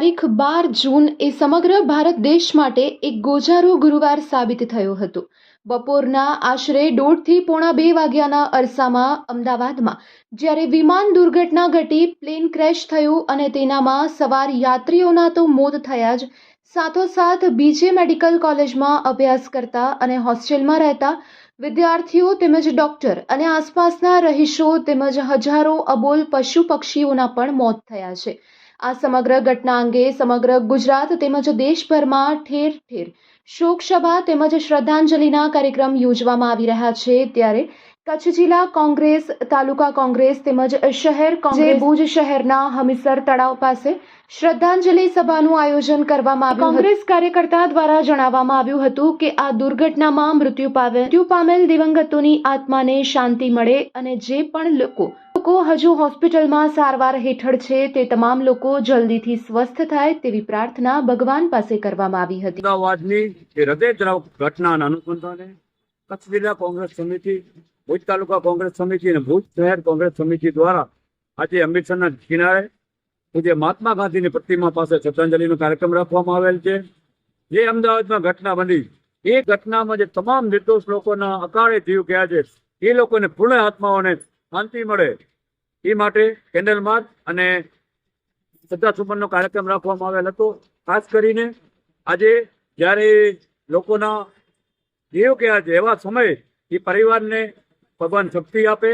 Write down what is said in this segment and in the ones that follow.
તારીખ બાર જૂન એ સમગ્ર ભારત દેશ માટે એક ગોજારો ગુરુવાર સાબિત થયો હતો. બપોરના આશરે દોઢથી પોણા બે વાગ્યાના અરસામાં અમદાવાદમાં, જ્યારે વિમાન દુર્ઘટના ઘટી, પ્લેન ક્રેશ થયું અને તેનામાં સવાર યાત્રીઓના તો મોત થયા જ, સાથોસાથ બીજે મેડિકલ કોલેજમાં અભ્યાસ કરતા અને હોસ્ટેલમાં રહેતા વિદ્યાર્થીઓ તેમજ ડોક્ટર અને આસપાસના રહીશો તેમજ હજારો અબોલ પશુ પક્ષીઓના પણ મોત થયા છે. આ સમગ્ર ઘટના અંગે સમગ્ર ગુજરાત તેમજ દેશભરમાં ઠેર ઠેર શોકસભા તેમજ શ્રદ્ધાંજલિના કાર્યક્રમ યોજવામાં આવી રહ્યા છે. ત્યારે કચ્છ જિલ્લા કોંગ્રેસ, તાલુકા કોંગ્રેસ તેમજ શહેર કોંગ્રેસ ભુજ શહેરના હમીસર તળાવ પાસે શ્રદ્ધાંજલિ સભાનું આયોજન કરવામાં આવ્યું કોંગ્રેસ કાર્યકર્તા દ્વારા જણાવવામાં આવ્યું હતું કે આ દુર્ઘટનામાં મૃત્યુ પામેલ મૃત્યુ પામેલ દિવંગતોની આત્માને શાંતિ મળે અને જે પણ લોકો લોકો હજુ હોસ્પિટલમાં સારવાર હેઠળ છે, તે તમામ લોકો જલ્દીથી સ્વસ્થ થાય તેવી પ્રાર્થના ભગવાન પાસે કરવામાં આવી હતી. અમદાવાદની જે હૃદયદ્રાવક ઘટનાના અનુસંધાને કચ્છ જિલ્લા કોંગ્રેસ સમિતિ, ભુજ તાલુકા કોંગ્રેસ સમિતિ અને ભુજ શહેર કોંગ્રેસ સમિતિ દ્વારા આજે અમૃતસરના કિનારે પૂજ્ય મહાત્મા ગાંધીની પ્રતિમા પાસે શ્રદ્ધાંજલિનો કાર્યક્રમ રાખવામાં આવેલ છે. જે અમદાવાદમાં ઘટના બની. એ ઘટનામાં જે તમામ નિર્દોષ લોકોના અકાળે જીવ ગયા છે, એ લોકોને પૂર્ણ આત્માઓને શાંતિ મળે. એ માટે કેન્ડલ માર્ચ અને શ્રદ્ધા સુમનનો કાર્યક્રમ રાખવામાં આવેલ હતો. ખાસ કરીને આજે જ્યારે લોકોના જીવ કે આજે એવા સમયે એ પરિવારને ભગવાન શક્તિ આપે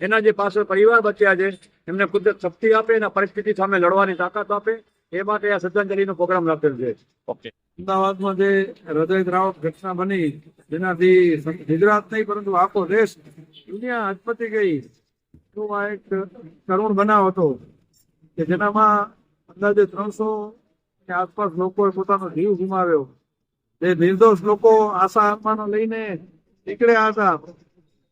એના જે પાછળ પરિવાર બચ્યા છે એમને કુદરત શક્તિ આપે અને પરિસ્થિતિ સામે લડવાની તાકાત આપે એ માટે આ શ્રદ્ધાંજલિનો પ્રોગ્રામ રાખેલ છે. ઓકે. અમદાવાદમાં જે હૃદયદ્રાવક ઘટના બની જેનાથી ગુજરાત નહીં પરંતુ આખો દેશ દુનિયા અટપતી ગઈ. આ એક કરુણ બનાવ હતો કે જેનામાં અંદાજે ત્રણસો આસપાસ લોકોએ પોતાનો જીવ ગુમાવ્યો. જે નિર્દોષ લોકો આશા આત્માનો લઈને નીકળ્યા હતા.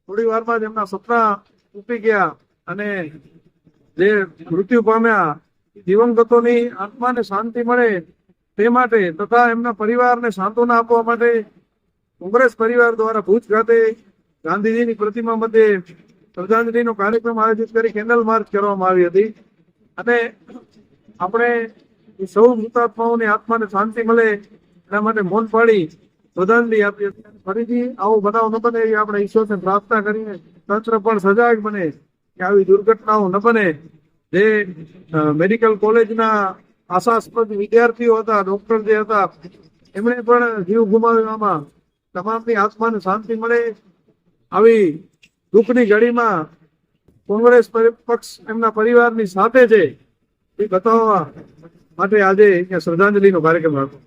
થોડી વારમાં જ એમના સપના તૂટી ગયા અને જે મૃત્યુ પામ્યા. દિવંગતોની આત્માને શાંતિ મળે તે માટે તથા એમના પરિવારને સાંત્વના આપવા માટે કોંગ્રેસ પરિવાર દ્વારા ભુજ ખાતે ગાંધીજીની પ્રતિમા મધ્યે શ્રદ્ધાંજલિનો કાર્યક્રમ આયોજિત કરી કેન્ડલ માર્ચ કરવામાં આવી હતી. અને આપણે સૌ મૃતાત્માઓની આત્માને શાંતિ મળે એના માટે મૌન પાડી શ્રદ્ધાંજલિ આપી હતી. ફરીથી આવો બનાવ ન બને એવી આપણે ઈશ્વરને પ્રાર્થના કરીને તંત્ર પણ સજાગ બને કે આવી દુર્ઘટનાઓ ન બને. જે મેડિકલ કોલેજના આશાસ્પદ વિદ્યાર્થીઓ હતા, ડોક્ટર જે હતા, એમણે પણ જીવ ગુમાવ્યામાં તમામની આત્માને શાંતિ મળે. આવી દુઃખની ઘડીમાં કોંગ્રેસ પક્ષ એમના પરિવારની સાથે છે. એ બતાવવા માટે આજે અહીંયા શ્રદ્ધાંજલિનો કાર્યક્રમ રાખ્યો